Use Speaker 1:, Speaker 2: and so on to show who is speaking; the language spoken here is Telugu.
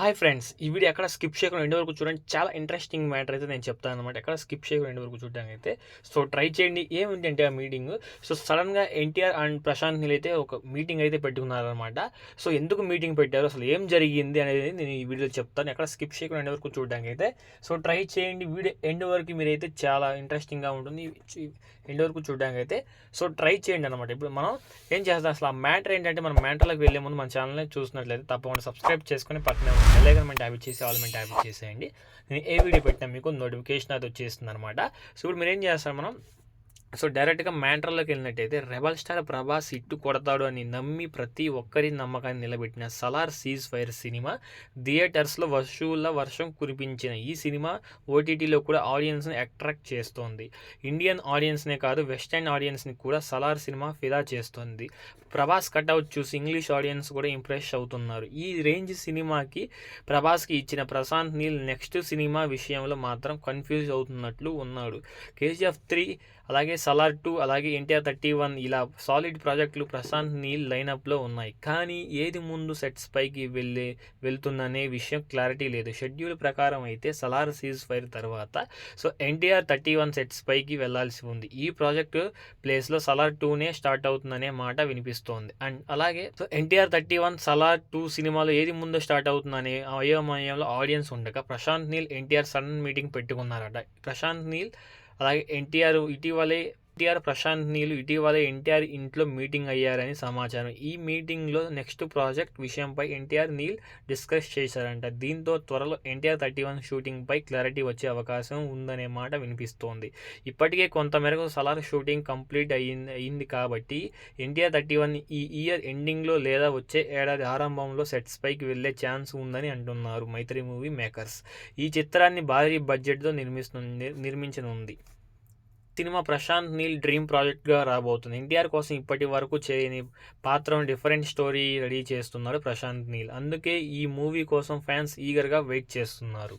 Speaker 1: హాయ్ ఫ్రెండ్స్ ఈ వీడియో ఎక్కడ స్కిప్ చేయకుండా ఎండ్ వరకు చూడండి. చాలా ఇంట్రెస్టింగ్ మ్యాటర్ అయితే నేను చెప్తాను అనమాట ఎక్కడ స్కిప్ చేయకుండా ఎండ్ వరకు చూడడానికి అయితే. సో ట్రై చేయండి. ఏమిటి అంటే ఆ మీటింగ్ సో సడన్గా ఎన్టీఆర్ అండ్ ప్రశాంత్ నీల్ అయితే ఒక మీటింగ్ అయితే పెట్టుకున్నారనమాట సో ఎందుకు మీటింగ్ పెట్టారు? అసలు ఏం జరిగింది అనేది నేను ఈ వీడియోలో చెప్తాను. ఎక్కడ స్కిప్ చేయకుండా ఎండ్ వరకు చూడడానికి అయితే. సో ట్రై చేయండి. వీడియో ఎండ్ వరకు మీరైతే చాలా ఇంట్రెస్టింగ్గా ఉంటుంది. ఎండ్ వరకు చూడడానికి అయితే. సో ట్రై చేయండి అనమాట ఇప్పుడు మనం ఏం చేస్తాం? అసలు ఆ మ్యాటర్ ఏంటంటే మనం మ్యాటర్లోకి వెళ్ళే ముందు మన ఛానల్ని చూసినట్లయితే తప్పకుండా సబ్స్క్రైబ్ చేసుకుని పక్కనే బెల్లైకన్ మన ట్యాబ్ చేసి ఆల్ మన చేసేయండి. నేను ఏ వీడియో పెట్టినా మీకు నోటిఫికేషన్ అది వచ్చేస్తుంది అనమాట సో ఇప్పుడు మీరు ఏం చేస్తారు మనం సో డైరెక్ట్గా మ్యాంట్రల్లోకి వెళ్ళినట్టయితే రెబల్ స్టార్ ప్రభాస్ ఇట్టు కొడతాడు అని నమ్మి ప్రతి ఒక్కరి నమ్మకాన్ని నిలబెట్టిన సలార్ సీజ్ ఫైర్ సినిమా థియేటర్స్లో వసూళ్ళ వర్షం కురిపించిన ఈ సినిమా ఓటీటీలో కూడా ఆడియన్స్ని అట్రాక్ట్ చేస్తోంది. ఇండియన్ ఆడియన్స్నే కాదు వెస్టర్న్ ఆడియన్స్ని కూడా సలార్ సినిమా ఫిదా చేస్తోంది. ప్రభాస్ కట్అవుట్ చూసి ఇంగ్లీష్ ఆడియన్స్ కూడా ఇంప్రెస్ అవుతున్నారు. ఈ రేంజ్ సినిమాకి ప్రభాస్కి ఇచ్చిన ప్రశాంత్ నీల్ నెక్స్ట్ సినిమా విషయంలో మాత్రం కన్ఫ్యూజ్ అవుతున్నట్లు ఉన్నాడు. కేజీఎఫ్ త్రీ అలాగే సలార్ టూ అలాగే ఎన్టీఆర్ థర్టీ వన్ ఇలా సాలిడ్ ప్రాజెక్టులు ప్రశాంత్ నీల్ లైనప్లో ఉన్నాయి. కానీ ఏది ముందు సెట్స్ పైకి వెళ్ళే వెళ్తుందనే విషయం క్లారిటీ లేదు. షెడ్యూల్ ప్రకారం అయితే సలార్ సీజ్ ఫైర్ తర్వాత so NTR thirty one sets పైకి వెళ్ళాల్సి ఉంది. ఈ ప్రాజెక్టు ప్లేస్లో సలార్ టూనే స్టార్ట్ అవుతుందనే మాట వినిపిస్తోంది. అండ్ అలాగే so NTR thirty one Salaar two సినిమాలో ఏది ముందు స్టార్ట్ అవుతుందనే అయోమయంలో ఆడియన్స్ ఉండగా ప్రశాంత్ నీల్ ఎన్టీఆర్ సడన్ మీటింగ్ పెట్టుకున్నారట. ప్రశాంత్ నీల్ అలాగే ఎన్టీఆర్ ఇటీవలే ఎన్టీఆర్ ప్రశాంత్ నీలు ఇటీవలే ఎన్టీఆర్ ఇంట్లో మీటింగ్ అయ్యారని సమాచారం. ఈ మీటింగ్లో నెక్స్ట్ ప్రాజెక్ట్ విషయంపై ఎన్టీఆర్ నీల్ డిస్కస్ చేశారంట. దీంతో త్వరలో ఎన్టీఆర్ థర్టీ వన్ షూటింగ్పై క్లారిటీ వచ్చే అవకాశం ఉందనే మాట వినిపిస్తోంది. ఇప్పటికే కొంతమేరకు సలార్ షూటింగ్ కంప్లీట్ అయ్యింది అయింది కాబట్టి ఎన్టీఆర్ థర్టీ వన్ ఈ ఇయర్ ఎండింగ్లో లేదా వచ్చే ఏడాది ఆరంభంలో సెట్స్ పైకి వెళ్ళే ఛాన్స్ ఉందని అంటున్నారు మైత్రి మూవీ మేకర్స్. ఈ చిత్రాన్ని భారీ బడ్జెట్తో నిర్మిస్తుంది నిర్మించనుంది. సినిమా ప్రశాంత్ నీల్ డ్రీమ్ ప్రాజెక్ట్గా రాబోతుంది. ఎన్టీఆర్ కోసం ఇప్పటి వరకు చేయని పాత్రను డిఫరెంట్ స్టోరీ రెడీ చేస్తున్నాడు ప్రశాంత్ నీల్. అందుకే ఈ మూవీ కోసం ఫ్యాన్స్ ఈగర్గా వెయిట్ చేస్తున్నారు.